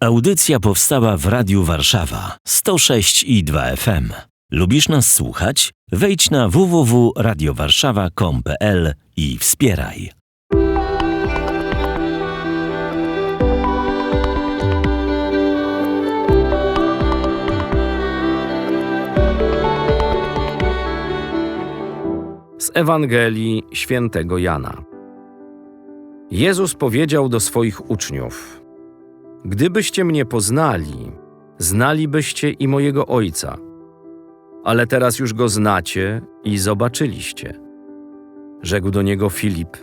Audycja powstała w Radiu Warszawa 106 i 2 FM. Lubisz nas słuchać? Wejdź na www.radiowarszawa.com.pl i wspieraj. Z Ewangelii świętego Jana. Jezus powiedział do swoich uczniów: Gdybyście mnie poznali, znalibyście i mojego Ojca. Ale teraz już go znacie i zobaczyliście. Rzekł do niego Filip: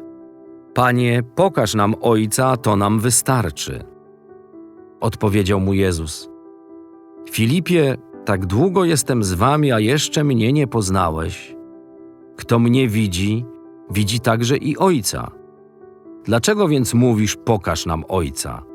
Panie, pokaż nam Ojca, to nam wystarczy. Odpowiedział mu Jezus: Filipie, tak długo jestem z wami, a jeszcze mnie nie poznałeś. Kto mnie widzi, widzi także i Ojca. Dlaczego więc mówisz, pokaż nam Ojca?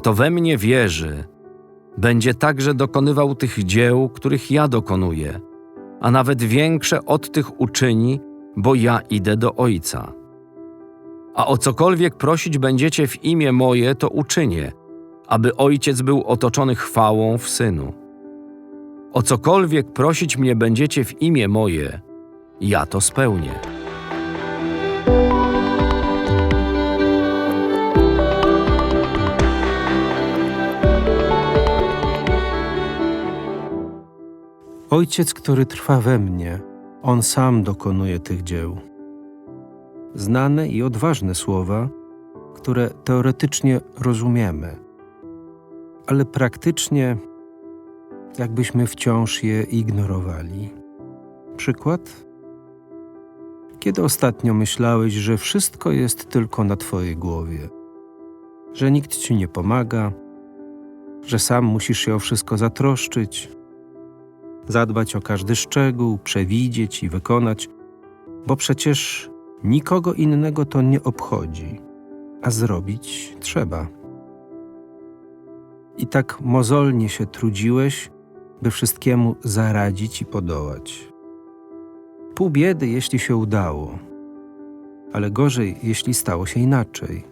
kto we mnie wierzy, będzie także dokonywał tych dzieł, których ja dokonuję, a nawet większe od tych uczyni, bo ja idę do Ojca. A o cokolwiek prosić będziecie w imię moje, to uczynię, aby Ojciec był otoczony chwałą w Synu. O cokolwiek prosić mnie będziecie w imię moje, ja to spełnię. Ojciec, który trwa we mnie, on sam dokonuje tych dzieł. Znane i odważne słowa, które teoretycznie rozumiemy, ale praktycznie jakbyśmy wciąż je ignorowali. Przykład? Kiedy ostatnio myślałeś, że wszystko jest tylko na Twojej głowie, że nikt Ci nie pomaga, że sam musisz się o wszystko zatroszczyć, zadbać o każdy szczegół, przewidzieć i wykonać, bo przecież nikogo innego to nie obchodzi, a zrobić trzeba. I tak mozolnie się trudziłeś, by wszystkiemu zaradzić i podołać. Pół biedy, jeśli się udało, ale gorzej, jeśli stało się inaczej,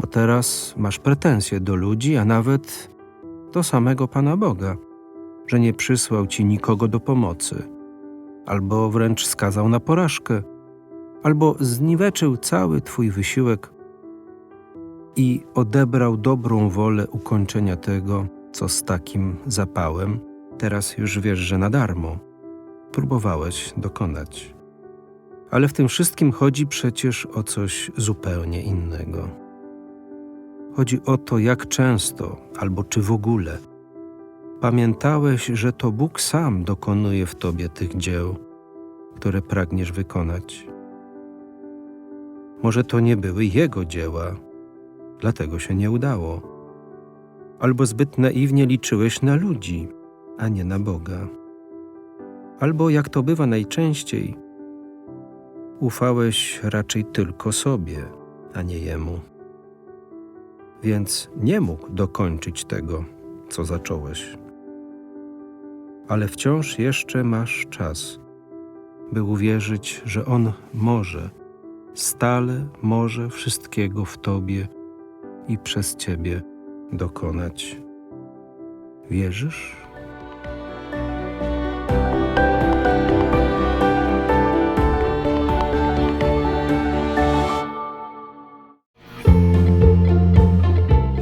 bo teraz masz pretensje do ludzi, a nawet do samego Pana Boga że nie przysłał ci nikogo do pomocy, albo wręcz skazał na porażkę, albo zniweczył cały twój wysiłek i odebrał dobrą wolę ukończenia tego, co z takim zapałem, teraz już wiesz, że na darmo próbowałeś dokonać. Ale w tym wszystkim chodzi przecież o coś zupełnie innego. Chodzi o to, jak często, albo czy w ogóle pamiętałeś, że to Bóg sam dokonuje w tobie tych dzieł, które pragniesz wykonać. Może to nie były Jego dzieła, dlatego się nie udało. Albo zbyt naiwnie liczyłeś na ludzi, a nie na Boga. Albo, jak to bywa najczęściej, ufałeś raczej tylko sobie, a nie Jemu. Więc nie mógł dokończyć tego, co zacząłeś ale wciąż jeszcze masz czas, by uwierzyć, że On może, stale może wszystkiego w Tobie i przez Ciebie dokonać. Wierzysz?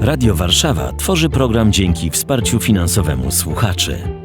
Radio Warszawa tworzy program dzięki wsparciu finansowemu słuchaczy.